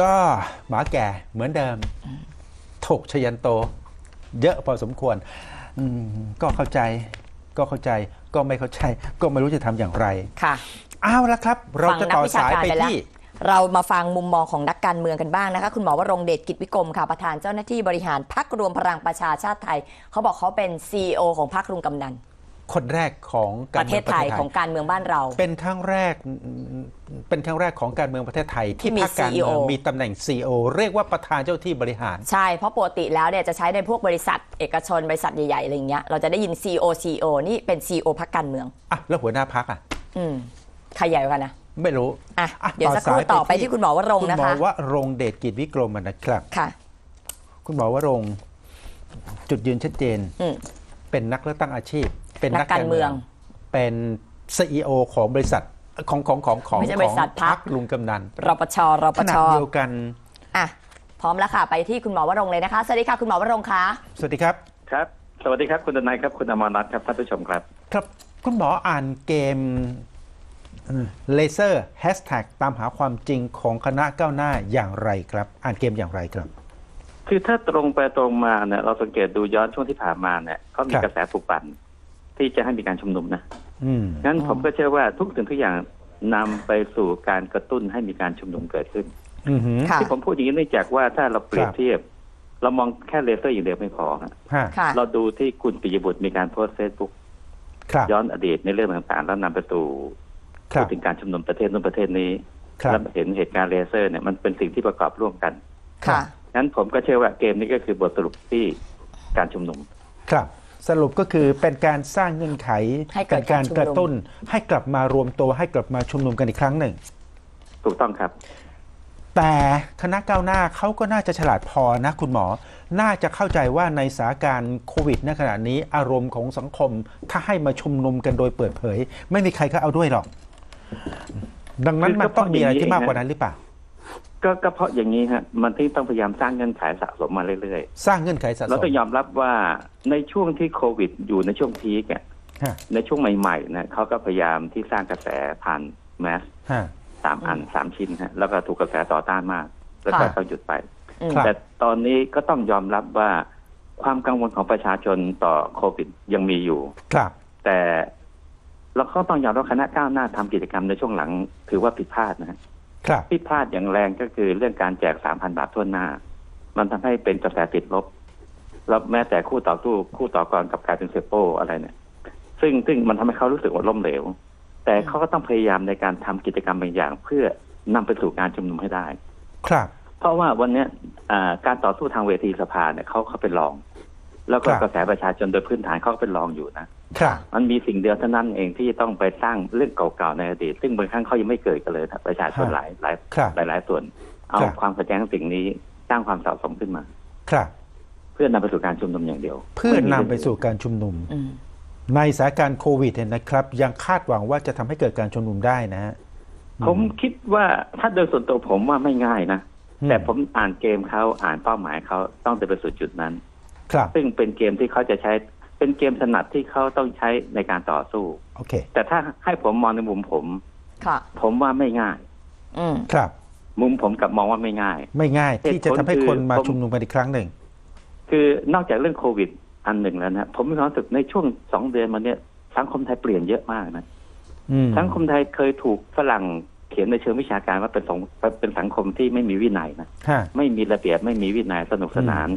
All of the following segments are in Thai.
ก็หมาแก่เหมือนเดิมถกชยันโต เยอะพอสมควรอืมก็เข้าใจ ก็เข้าใจ ก็ไม่เข้าใจ ก็ไม่รู้จะทำอย่างไรค่ะเอาละครับ เราฟังจะนักต่อวิชาสายการไปไปแล้วที่เรามาฟังมุมมองของนักการเมืองกันบ้างนะคะ คุณหมอวรงค์เดชกิจวิกรมค่ะประธานเจ้าหน้าที่บริหารพักรวมพลังประชาชาติไทย เขาบอกเขาเป็น CEO ของพักลุงกำนัน คนแรกของปการระเมืเทองศประไทเทยศไทของยการเมืองบ้านเรา เป็นครั้งแรกเป็นครั้งแรกของการเมืองประเทศไทย ที่ที่มีพรรคการเมือง CEO มีตำแหน่ง CEO เรียกว่าประธานเจ้าที่บริหาร ใช่ เพราะปกติแล้วเนี่ยจะใช้ในพวกบริษัท เอกชนบริษัทใหญ่ๆอะไรอย่างเงี้ยเราจะได้ยิน CEO CEO นี่เป็น CEO พักการเมือง อะ แล้วหัวหน้าพักอะ อืมใครใหญ่กว่ากันนะ ไม่รู้อะอะเดี๋ยวสักครู่ต่อไปที่คุณหมอวรงค์คุณนะหมอคะวรงค์เดชกิจวิกรมนะครับ ค่ะ คุณหมอวรงค์จุดยืนชัดเจน อืม เป็นนักเลือกตั้งอาชีพ เป็นนักการเมือง เป็น CEO ของบริษัทของของของของไม่ใช่ขบอริงษัทพรรคพรรคลุงกำนันรปชรปขณะชเดียวกันอะพร้อมแล้วค่ะ ไปที่คุณหมอวรงค์เลยนะคะ สวัสดีค่ะคุณหมอวรงค์คะสวัสดีครับครับ สวัสดีครับคุณทนายครับคุณอมรรัตน์ครับท่านผู้ชมครับ ครับคุณหมออ่านเกมเลเซอร์แฮชแท็กตามหาความจริงของคณะก้าวหน้าอย่างไรครับ อ่านเกมอย่างไรครับ คือถ้าตรงไปตรงมาเนี่ยเราสังเกตดูย้อนช่วงที่ผ่านมาเนี่ยเขามีครับกระแสปลุกปั่น ที่จะให้มีการชุมนุมนะอืมงั้นผมก็เชื่อว่าทุกสิ่งทุกอย่างนำไปสู่การกระตุ้นให้มีการชุมนุมเกิดขึ้นอือหือค่ะที่ผมพูดอย่างนี้เนื่องจากว่าถ้าเราเปรียบครับเทียบ เรามองแค่เลเซอร์อย่างเดียวไม่พอฮะฮะค่ะเราดูที่คุณปิยบุตรมีการโพสต์เฟซบุ๊กครับย้อนอดีตในเรื่องต่างๆ แล้วนำไปสู่ครัพูบดถึงการชุมนุมประเทศนู้นประเทศนี้ครับแล้วเห็นเหตุการณ์เลเซอร์เนี่ยมันเป็นสิ่งที่ประกอบร่วมกันค่ะงั้นผมก็เชื่อว่าเกมนี้ก็คือบทสรุปที่การชุมนุม ครับ สรุปก็คือเป็นการสร้างเงื่อนไขให้เกิเป็ดนการการชุมนุม กระตุ้น ให้กลับมารวมตัวให้กลับมาชุมนุมกันอีกครั้งหนึ่ง ถูกต้องครับ แต่คณะก้าวหน้าเขาก็น่าจะฉลาดพอนะคุณหมอ น่าจะเข้าใจว่าในสถานการณ์โควิดในขณะนี้อารมณ์ของสังคม ถ้าให้มาชุมนุมกันโดยเปิดเผย ไม่มีใครก็เอาด้วยหรอก ดังนั้นคือมันต้องมีอะไรก็เพราะอย่างนี้ที่มากกว่านั้นหรือเปล่า ก็ก็เพราะอย่างนี้ฮะมันที่ต้องพยายามสร้างเงื่อนไขสะสมมาเรื่อยสร้างเงื่อนไขสะๆสเราม ต้องยอมรับว่าในช่วงที่โควิด อยู่ในช่วงพีกอะฮะ ในช่วงใหม่ๆนะเขาก็พยายามที่สร้างกระแสผ่านแมสฮะ สามอันสามชิ้นฮะแล้วก็ถูกกระแสต่อต้านมาก แล้วก็ค่ะ ต้องหยุดไป อืมครับ แต่ตอนนี้ก็ต้องยอมรับว่าความกังวลของประชาชนต่อโควิดยังมีอยู่ ครับ แต่เราก็ต้องยอมรับคณะก้าวหน้าทำกิจกรรมในช่วงหลังถือว่าผิดพลาดนะฮะ ครับผิดพลาดอย่างแรงก็คือเรื่องการแจกสามพันบาททั่วหน้า มันทำให้เป็นกระแสติดลบ แล้วแม้แต่คู่ต่อสู้คู่ต่อกรกับการเป็นเซโปอะไรเนี่ย ซึ่งซึ่งมันทำให้เขารู้สึกว่าล้มเหลว แต่เขาก็ต้องพยายามในการทำกิจกรรมบางอย่าง เพื่อนำไปสู่การชุมนุมให้ได้ ครับ เพราะว่าวันเนี้ยอ่าการต่อสู้ทางเวทีสภาเนี่ยเขาเขาเป็นรอง แล้วก็ครับกระแสประชาชนโดยพื้นฐานเขาก็เป็นรองอยู่นะครับ มันมีสิ่งเดียวเท่านั้นเองที่ต้องไปสร้างเรื่องเก่าๆในอดีต ซึ่งบางครั้งเขายังไม่เกิดกันเลยนะประชาชนฮะหลายหลายครับหลายหลายส่วน เอาครับความขัดแย้งสิ่งนี้สร้างความสะสมขึ้นมา ครับ เพื่อนำไปสู่การชุมนุมอย่างเดียว เพื่อนำม่มีไปสู่การชุมนุมอืมในสถานการณ์โควิดเนี่ยนะครับ ยังคาดหวังว่าจะทำให้เกิดการชุมนุมได้นะฮะผมคิดว่าถ้าโดยส่วนตัวผมว่าไม่ง่ายนะอืมแต่ผมอ่านเกมเขาอ่านเป้าหมายเขาต้องไปสู่จุดนั้น ครับ ซึ่งเป็นเกมที่เขาจะใช้ เป็นเกมถนัดที่เขาต้องใช้ในการต่อสู้โอเค แต่ถ้าให้ผมมองในมุมผม ค่ะ ผมว่าไม่ง่าย อืม ครับ มุมผมกลับมองว่าไม่ง่าย ไม่ง่าย ที่จะทำให้คนมาเหตุผลคือชุมนุมกันอีกครั้งหนึ่ง คือนอกจากเรื่องโควิด อันหนึ่งแล้วนะผมมีความรู้สึกในช่วงสองเดือนมาเนี้ยสังคมไทยเปลี่ยนเยอะมากนะอืมสังคมไทยเคยถูกฝรั่งเขียนในเชิงวิชาการว่าเป็นสงเป็นสังคมที่ไม่มีวินัยนะฮะ ไม่มีระเบียบไม่มีวินัยสนุกสนาน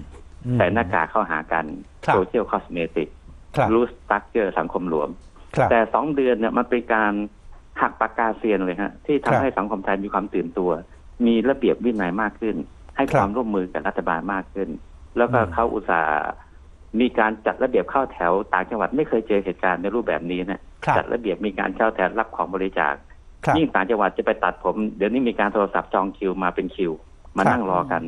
อืมใส่หน้ากากเข้าหากันครับ โซเชียลคอสเมติกค รับรูสตักเจอสังคมหลวมครับแต่สองเดือนเนี่ยมันเป็นการหักปากกาเซียนเลยฮะที่ทำครับให้สังคมไทยมีความตื่นตัว มีระเบียบวินัยมากขึ้น ให้ครับความร่วมมือกับรัฐบาลมากขึ้น แล้วก็อืมเขาอุตส่าห์มีการจัดระเบียบเข้าแถวต่างจังหวัดไม่เคยเจอเหตุการณ์ในรูปแบบนี้นะครับจัดระเบียบมีการเข้าแถวรับของบริจาคครับยิ่งต่างจังหวัดจะไปตัดผม เดี๋ยวนี้มีการโทรศัพท์จองคิวมาเป็นคิว มาครับนั่งรอกัน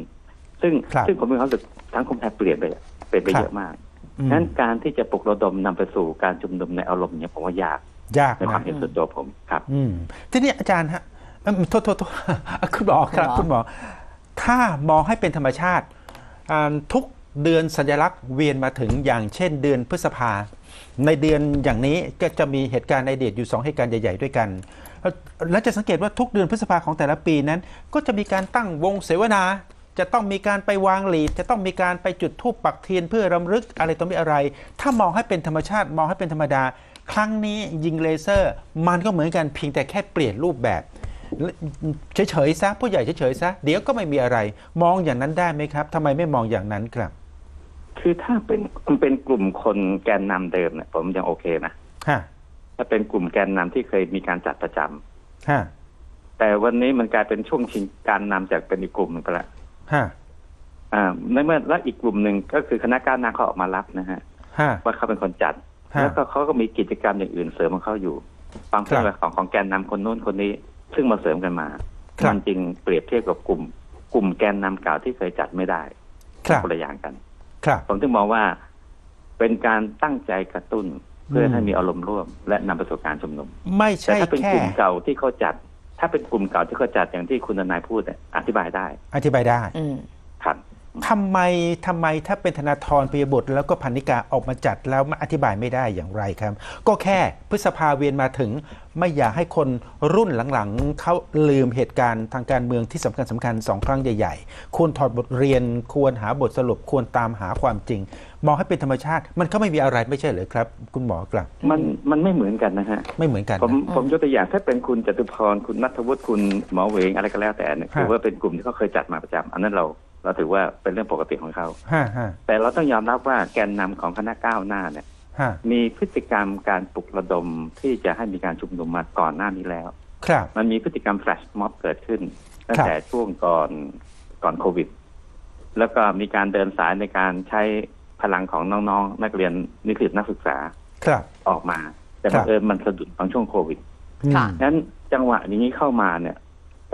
ซึ่งครับซึ่งผมมีความรู้สึกสังคมไทยเปลี่ยนไปเปลี่ยนไปครับเยอะมากอืม นั้นการที่จะปลุกระดมนำไปสู่การชุมนุมในอารมณ์เนี่ยผมว่ายากยากในความนะเห็นส่วนตัวผมครับ อืมทีนี้อาจารย์ฮะเอิ่มโทษโทษโทษคุณหมอครับ คุคุณณหหมมออถ้ามองให้เป็นธรรมชาติอ่าทุกเดือนสัญลักษณ์เวียนมาถึงอย่างเช่นเดือนพฤษภา ในเดือนอย่างนี้ก็จะมีเหตุการณ์ในอดีตอยู่สองเหตุการณ์ใหญ่ ๆ ด้วยกันเอ่อและจะสังเกตว่าทุกเดือนพฤษภาของแต่ละปีนั้น ก็จะมีการตั้งวงเสวนา จะต้องมีการไปวางหลีด จะต้องมีการไปจุดธูปปักเทียนเพื่อรำลึกอะไรต่อมีอะไร ถ้ามองให้เป็นธรรมชาติมองให้เป็นธรรมดา ครั้งนี้ยิงเลเซอร์ มันก็เหมือนกันเพียงแต่แค่เปลี่ยนรูปแบบเฉยๆซะผู้ใหญ่เฉยๆซะเดี๋ยวก็ไม่มีอะไร มองอย่างนั้นได้ไหมครับทำไมไม่มองอย่างนั้นครับ คือถ้าเป็นเป็นกลุ่มคนแกนนำเดิมเนี่ยผมยังโอเคนะฮะถ้าเป็นกลุ่มแกนนำที่เคยมีการจัดประจำฮะแต่วันนี้มันกลายเป็นช่วงชิงการนำจากเป็นอีกกลุ่มหนึงไปละ ฮะอ่าในเมื่อแล้วอีกกลุ่มหนึ่งก็คือคณะก้าวหน้าเขาออกมารับนะฮะฮะว่าเขาเป็นคนจัดฮะแล้วก็เขาก็มีกิจกรรมอย่างอื่นเสริมของเขาอยู่ ความเคลื่อนไหวของของแกนนำคนนู้นคนนี้ ซึ่งมาเสริมกันมาครับมันจึงเปรียบเทียบกับกลุ่ม กลุ่มแกนนำเก่าที่เคยจัดไม่ได้ครับคนละอย่างกัน ครับผมถึงมองว่าเป็นการตั้งใจกระตุ้นเพื่ออืมให้มีอารมณ์ร่วม และนำไปสู่การชุมนุม ไม่แต่ใช่ถ้าเป็นแค่กลุ่มเก่าที่เขาจัด ถ้าเป็นกลุ่มเก่าที่เขาจัดอย่างที่คุณทนายพูดเนี่ยอธิบายได้ อธิบายได้อืมครับ ทำไมทำไมถ้าเป็นธนาธรปิยบุตรแล้วก็พันนิกาออกมาจัดแล้วมาอธิบายไม่ได้อย่างไรครับ ก็แค่พฤษภาเวียนมาถึง ไม่อยากให้คนรุ่นหลังๆเขาลืมเหตุการณ์ทางการเมืองที่สำคัญสำคัญสองครั้งใหญ่ๆ ควรถอดบทเรียนควรหาบทสรุปควรตามหาความจริง มองให้เป็นธรรมชาติ มันก็ไม่มีอะไรไม่ใช่เหรอครับ คุณหมอกลับมันมันไม่เหมือนกันนะฮะไม่เหมือนกันผมนะผมยกตัวอย่างถ้าเป็นคุณจตุพรคุณนัทวุฒิคุณหมอเหวงอะไรก็แล้วแต่เนี่ยฮะถือว่าเป็นกลุ่มที่เขาเคยจัดมาประจำอันนั้นเรา เราถือว่าเป็นเรื่องปกติของเขาฮะฮะแต่เราต้องยอมรับว่าแกนนำของคณะก้าวหน้าเนี่ยฮะมีพฤติกรรมการปลุกระดมที่จะให้มีการชุมนุมมาก่อนหน้านี้แล้ว ครับ มันมีพฤติกรรมแฟลชม็อบเกิดขึ้นตั้งครับแต่ช่วงก่อนก่อนโควิด แล้วก็มีการเดินสายในการใช้พลังของน้องๆ นักเรียนนิสิตนักศึกษา ครับออกมา แต่ครับับงเอิญมันสะดุดตอนช่วงโควิดค่ะอืมนั้นจังหวะอย่างนี้เข้ามาเนี่ย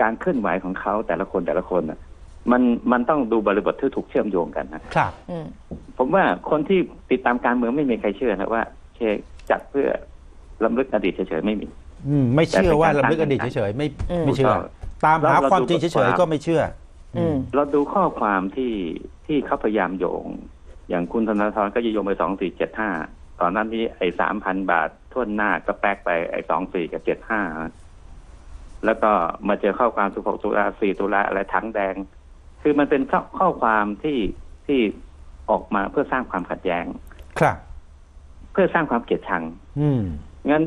การเคลื่อนไหวของเขาแต่ละคนแต่ละคนน่ะ มันมันต้องดูบริบทที่ถูกเชื่อมโยงกันนะครับอืมผมว่าคนที่ติดตามการเมืองไม่มีใครเชื่อนะว่าเคจัดเพื่อลำลึกอดีตเฉยๆไม่มี อืมไม่เชื่อว่าแต่เป็นการลำลึกอดีตเฉยๆไม่อืมไม่เชื่อถูกต้องตามหาเราเราความดูจริงบทเฉควายมๆก็ไม่เชื่อ อืมเราดูข้อความที่ที่เขาพยายามโยง อย่างคุณธนาธรก็จะโยงไปสองสี่เจ็ดห้าตอนนั้นที่ไอ้สามพันบาทท่วนหน้าก็แป๊กไปไอ้สองสี่กับเจ็ดห้าแล้วก็มาเจอข้อความสุหกตุลาสี่ตุลาอะไรทั้งแดง คือมันเป็นข้อข้อความที่ที่ออกมาเพื่อสร้างความขัดแย้ง ครับ เพื่อสร้างความเกลียดชัง อืมงั้น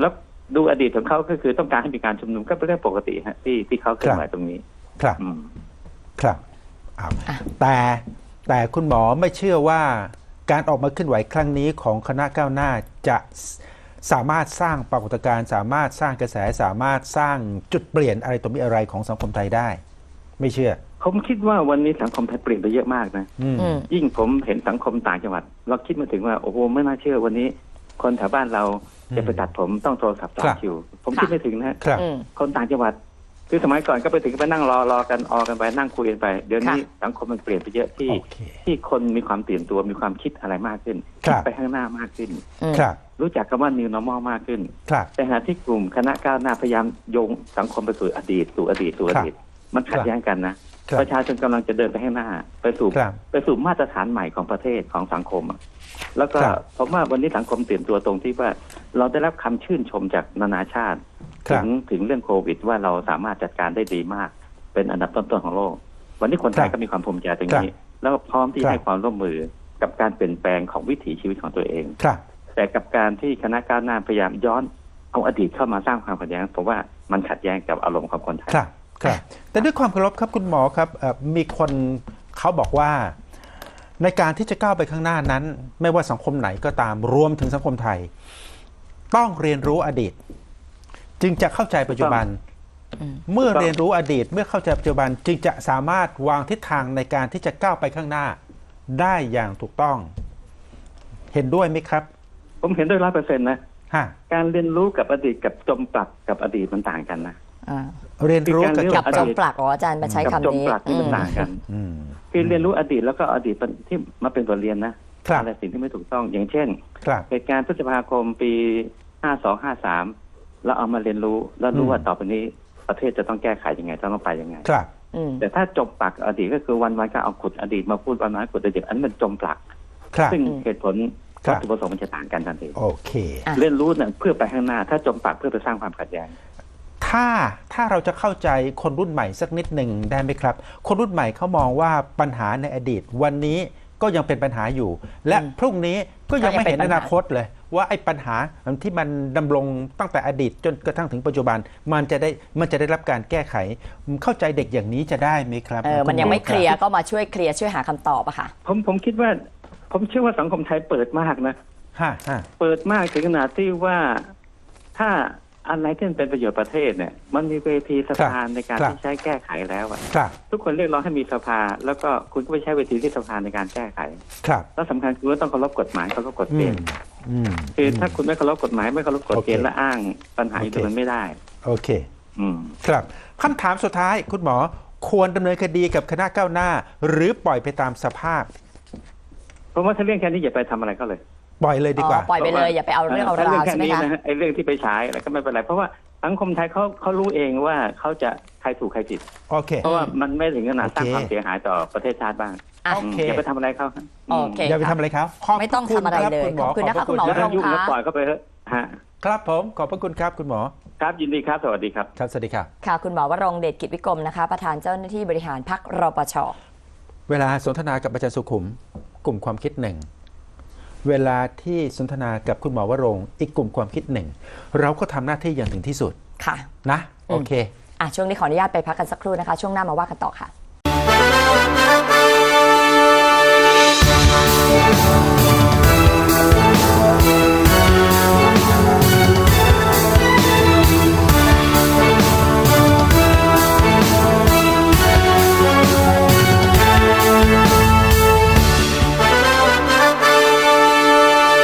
แล้วดูอดีตของเขาก็คือต้องการให้มีการชุมนุมก็เป็นเรื่องปกติฮะที่ที่เขาเคลื่อนไหวตรงนี้ ครับอืมครับเอาแต่แต่คุณหมอไม่เชื่อว่าการออกมาเคลื่อนไหวครั้งนี้ของคณะก้าวหน้าจะสสามารถสร้างปรากฏการณ์สามารถสร้างกระแสสามารถสร้างจุดเปลี่ยนอะไรตัวมีอะไรของสังคมไทยได้ ไม่เชื่อ ผมคิดว่าวันนี้สังคมไทยเปลี่ยนไปเยอะมากนะ อืมอืม ยิ่งผมเห็นสังคมต่างจังหวัด เราคิดมาถึงว่าโอ้โหไม่น่าเชื่อวันนี้ คนแถวบ้านเราอืมจะไปตัดผมต้องโทรศัพท์ต่อครับ คิว ผมค่ะคิดไม่ถึงนะฮะครับ อืม คนต่างจังหวัด คือสมัยก่อนก็ไปถึงไปนั่งรอรอกันออกันไปนั่งคุยกันไป เดี๋ยวนี้ค่ะสังคมมันเปลี่ยนไปเยอะที่ โอเค ที่คนมีความตื่นตัวมีความคิดอะไรมากขึ้นครับดไปข้างหน้ามากขึ้น อืม ครับ รู้จักคำว่า new normal มากขึ้น ครับ แต่ขณะที่กลุ่มคณะก้าวหน้าพยายามโยงสังคมไปสู่อดีตสู่อดีตสู่อดีต มันขัดแย้งกันนะครับประชาชนกำลังจะเดินไปข้างหน้า ไปสู่ครับไปสู่มาตรฐานใหม่ของประเทศของสังคมอะแล้วก็ครับผมว่าวันนี้สังคมตื่นตัวตรงที่ว่าเราได้รับคำชื่นชมจากนานาชาติครัถึบงถึงเรื่องโควิด ว่าเราสามารถจัดการได้ดีมาก เป็นอันดับต้นๆของโลก วันนี้คนไทยครับก็มีความภูมิใจตรงครับนี้ แล้วก็พร้อมที่ครับให้ความร่วมมือกับการเปลี่ยนแปลงของวิถีชีวิตของตัวเองครับแต่กับการที่คณะก้าวหน้าพยายามย้อนเอาอดีตเข้ามาสร้างความขัดแย้งผมว่ามันขัดแย้งกับอารมณ์ของคนไทย ครับครับแต่ด้วยความเคารพครับคุณหมอครับเอ่อมีคนเขาบอกว่า ในการที่จะก้าวไปข้างหน้านั้น ไม่ว่าสังคมไหนก็ตามรวมถึงสังคมไทย ต้องเรียนรู้อดีต จึงจะเข้าใจปัจจุบันอืมเมื่อถูกต้องเรียนรู้อดีต เมื่อเข้าใจปัจจุบันจึงจะสามารถวางทิศทางในการที่จะก้าวไปข้างหน้า ได้อย่างถูกต้อง เห็นด้วยไหมครับ ผมเห็นด้วยร้อยเปอร์เซ็นต์นะฮะการเรียนรู้กับอดีตกับจมปลักกับอดีตมันต่างกันนะอ่า เรียนรู้กับคือจการบกับเรียนจมปลักอ๋ออาจารย์มาใช้กับคำจมนี้ปลักที่มันต่างกันอืมคือเรียนรู้อดีตแล้วก็อดีตที่มาเป็นบทเรียนนะครับอะไรสิ่งที่ไม่ถูกต้องอย่างเช่นครับเหตุการณ์พฤษภาคมปีห้าสองห้าสามแล้วเอามาเรียนรู้แล้วรู้อืมว่าต่อไปนี้ประเทศจะต้องแก้ไขยังไงต้องไปยังไงครับอืมแต่ถ้าจมปลักอดีตก็คือวันวันๆก็เอาขุดอดีตมาพูดวันวันๆขุดอดีตอันนั้นมันจมปลักครับซึ่งอืมเหตุผลครัวับตถุประสงค์มันจะต่างกันทันทีโอเคอะเรียนรู้เนี่ยเพื่อไปข้างหน้า ถ้าจมปลักเพื่อไปสร้างความขัดแย้ง ถ้าถ้าเราจะเข้าใจคนรุ่นใหม่สักนิดหนึ่งได้ไหมครับ คนรุ่นใหม่เขามองว่าปัญหาในอดีต วันนี้ก็ยังเป็นปัญหาอยู่ และอืมพรุ่งนี้ก็ยังไม่เห็นก็ยังเป็นปัญหาอนาคตเลย ว่าไอ้ปัญหาที่มันดำรงตั้งแต่อดีตจนกระทั่งถึงปัจจุบัน มันจะได้มันจะได้รับการแก้ไข เข้าใจเด็กอย่างนี้จะได้ไหมครับเออมันยังไม่ณหเคลียร์ก็มาช่วยเคลียร์ช่วยหาคำตอบอะค่ะผมผมคิดว่า ผมเชื่อว่าสังคมไทยเปิดมากนะฮะฮะเปิดมากถึงขนาดที่ว่าถ้า อะไรที่มันเป็นประโยชน์ประเทศเนี่ย มันมีเวทีสภาในการที่ใช้แก้ไขแล้วอะครับทุกคนเรียกร้องให้มีสภา แล้วก็คุณก็ไปใช้เวทีที่สภาในการแก้ไข ครับแล้วสำคัญคือว่าต้องเคารพกฎหมายเคารพกฎอืเกมณฑ์อืมคือถ้าคุณไม่เคารพกฎหมายไม่เคารพกฎเกณฑ์โอเคและอ้างปัญหาอยู่ตรงนั้นไม่ได้ โอเคอืมครับคำถามสุดท้ายคุณหมอควรดำเนินคดีกับคณะก้าวหน้า หรือปล่อยไปตามสภาพเพราะว่าถ้าเรื่องแค่นี้อย่าไปทำอะไรก็เลย ปล่อยเลยดีกว่า อ๋อปล่อยไปเลยอย่าไปเอาเรื่องเอาราวแค่ใช่ไหมนี้คะนะฮะไอ้เรื่องที่ไปใช้อะไรก็ไม่เป็นไร เพราะว่าสังคมไทยเขาเขารู้เองว่าเขาจะใครถูกใครผิด โอเค เพราะว่ามันไม่ถึงขนาดโอเคสร้างความเสียหายต่อประเทศชาติบ้างอะ โอเคมอย่าไปทำอะไรเขาฮะโอเคอย่าไปทำอะไรครับขบไม่ต้องคุณทำอะไรคบเลยคุณหมอขอบคุณนะคะพรคุณหมอแล้วถ้ายุ่งคะก็ปล่อยเขาไปเถอะฮะครับผมขอบพระคุณครับคุณหมอครับยินดีครับสวัสดีครับ ครับสวัสดีครับ ค่ะ คุณหมอวรงค์เดชกิจวิกรมนะคะ ประธานเจ้าหน้าที่บริหารพักรปช เวลาสนทนากับอาจารย์สุขุม กลุ่มความคิดหนึ่ง เวลาที่สนทนากับคุณหมอวรงค์อีกกลุ่มความคิดหนึ่ง เราก็ทำหน้าที่อย่างถึงที่สุดค่ะนะโอเคอะช่วงนี้ขออนุญาตไปพักกันสักครู่นะคะ ช่วงหน้ามาว่ากันต่อค่ะ